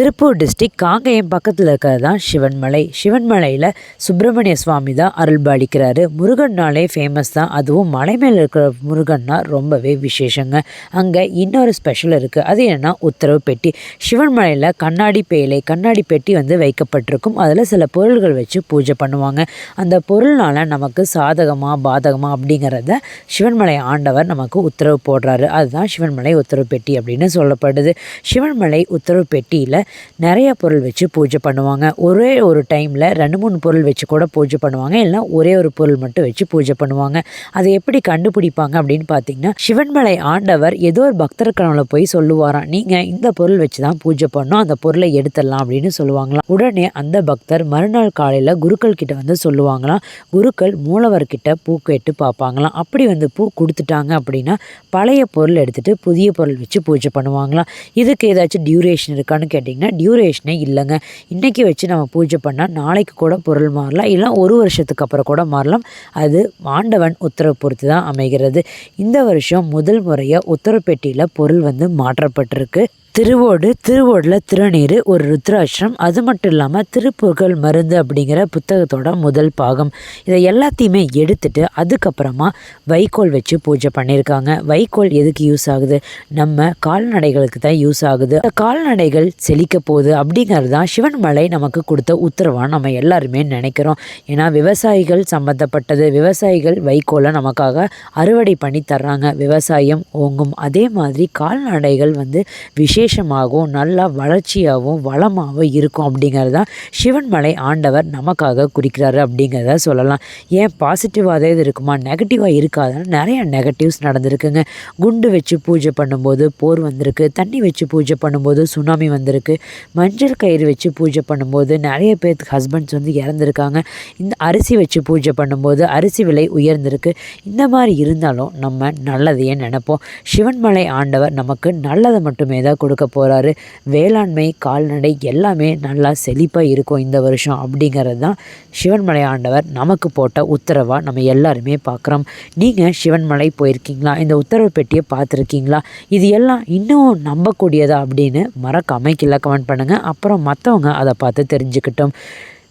Tiruppur district Kangeyam பக்கத்தில் இருக்கிறது தான் சிவன்மலை. சிவன்மலையில் சுப்பிரமணிய சுவாமி தான் அருள்பாலிக்கிறாரு முருகன்னாலே ஃபேமஸ் தான். அதுவும் மலை மேலே இருக்கிற முருகன்னா ரொம்பவே விசேஷங்க. அங்கே இன்னொரு ஸ்பெஷல் இருக்குது அது என்னென்னா உத்தரவு பெட்டி. சிவன்மலையில் கண்ணாடி பேலை கண்ணாடி பெட்டி வந்து வைக்கப்பட்டிருக்கும். அதில் சில பொருள்கள் வச்சு பூஜை பண்ணுவாங்க. அந்த பொருள்னால் நமக்கு சாதகமாக பாதகமாக அப்படிங்கிறத சிவன்மலை ஆண்டவர் நமக்கு உத்தரவு போடுறாரு. அதுதான் சிவன்மலை உத்தரவு பெட்டி அப்படின்னு சொல்லப்படுது. சிவன்மலை உத்தரவு பெட்டியில் நிறைய பொருள் வச்சு பூஜை பண்ணுவாங்க. ஒரே ஒரு டைமில் ரெண்டு மூணு பொருள் வச்சு கூட பூஜை பண்ணுவாங்க. இல்லைனா ஒரே ஒரு பொருள் மட்டும் வச்சு பூஜை பண்ணுவாங்க. அதை எப்படி கண்டுபிடிப்பாங்க அப்படின்னு பார்த்தீங்கன்னா சிவன்மலை ஆண்டவர் ஏதோ ஒரு பக்தர் கனவுல போய் சொல்லுவாராம் நீங்கள் இந்த பொருள் வச்சு தான் பூஜை பண்ணோம் அந்த பொருளை எடுத்துடலாம் அப்படின்னு சொல்லுவாங்களாம். உடனே அந்த பக்தர் மறுநாள் காலையில் குருக்கள் கிட்ட வந்து சொல்லுவாங்களாம். குருக்கள் மூலவர்கிட்ட பூ கேட்டு பார்ப்பாங்களாம். அப்படி வந்து பூ கொடுத்துட்டாங்க அப்படின்னா பழைய பொருள் எடுத்துகிட்டு புதிய பொருள் வச்சு பூஜை பண்ணுவாங்களாம். இதுக்கு ஏதாச்சும் டியூரேஷன் இருக்கான்னு கேட்டிங்கன்னா டியூரேஷனே இல்லைங்க. இன்றைக்கி வச்சு நம்ம பூஜை பண்ணால் நாளைக்கு கூட பொருள் மாறலாம். இல்லை ஒரு வருஷத்துக்கு அப்புறம் கூட மாறலாம். அது ஆண்டவன் உத்தரவு பொறுத்து தான் அமைகிறது. இந்த வருஷம் முதல் முறையாக உத்தரப்பேட்டியில் பொருள் வந்து மாற்றப்பட்டிருக்கு. திருவோடு திருவோடில் திருநீர் ஒரு ருத்ராட்சம். அது மட்டும் இல்லாமல் திருப்புகழ் மருந்து அப்படிங்கிற புத்தகத்தோட முதல் பாகம். இதை எல்லாத்தையுமே எடுத்துட்டு அதுக்கப்புறமா வைக்கோல் வச்சு பூஜை பண்ணியிருக்காங்க. வைக்கோல் எதுக்கு யூஸ் ஆகுது? நம்ம கால்நடைகளுக்கு தான் யூஸ் ஆகுது. அந்த கால்நடைகள் செழிக்க போகுது அப்படிங்கிறது தான் சிவன்மலை நமக்கு கொடுத்த உத்தரவாக நம்ம எல்லாருமே நினைக்கிறோம். ஏன்னா விவசாயிகள் சம்மந்தப்பட்டது விவசாயிகள் வைக்கோலை நமக்காக அறுவடை பண்ணி தர்றாங்க. விவசாயம் ஓங்கும். அதே மாதிரி கால்நடைகள் வந்து விஷயம் விசேஷமாகவும் நல்லா வளர்ச்சியாகவும் வளமாகவும் இருக்கும் அப்படிங்கிறது தான் சிவன்மலை ஆண்டவர் நமக்காக குறிக்கிறாரு அப்படிங்கிறத சொல்லலாம். ஏன் பாசிட்டிவாக இது இருக்குமா? நெகட்டிவாக இருக்காதுன்னு நிறைய நெகட்டிவ்ஸ் நடந்திருக்குங்க. குண்டு வச்சு பூஜை பண்ணும்போது போர் வந்திருக்கு. தண்ணி வச்சு பூஜை பண்ணும்போது சுனாமி வந்திருக்கு. மஞ்சள் கயிறு வச்சு பூஜை பண்ணும்போது நிறைய பேர்த்துக்கு ஹஸ்பண்ட்ஸ் வந்து இறந்துருக்காங்க. இந்த அரிசி வச்சு பூஜை பண்ணும்போது அரிசி விலை உயர்ந்திருக்கு. இந்த மாதிரி இருந்தாலும் நம்ம நல்லதையே நினைப்போம். சிவன்மலை ஆண்டவர் நமக்கு நல்லதை மட்டுமே தான் கொடுக்க போகிறாரு வேளாண்மை கால்நடை எல்லாமே நல்லா செழிப்பாக இருக்கும் இந்த வருஷம் அப்படிங்கிறது தான் சிவன்மலை ஆண்டவர் நமக்கு போட்ட உத்தரவாக நம்ம எல்லாருமே பார்க்குறோம் நீங்கள் சிவன்மலை போயிருக்கீங்களா? இந்த உத்தரவு பெட்டியை பார்த்துருக்கீங்களா? இது எல்லாம் இன்னும் நம்பக்கூடியதா அப்படின்னு மறக்காமல் கீழே கமெண்ட் பண்ணுங்கள் அப்புறம் மற்றவங்க அதை பார்த்து தெரிஞ்சுக்கிட்டோம்.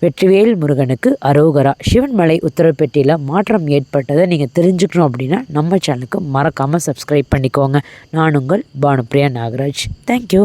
வெற்றிவேல் முருகனுக்கு அரோகரா. சிவன்மலை உத்தரப்பெட்டியில் மாற்றம் ஏற்பட்டதை நீங்கள் தெரிஞ்சுக்கணும் அப்படின்னா நம்ம சேனலுக்கு மறக்காமல் சப்ஸ்கிரைப் பண்ணிக்கோங்க. நான் உங்கள் பானுப்ரியா நாகராஜ். தேங்க்யூ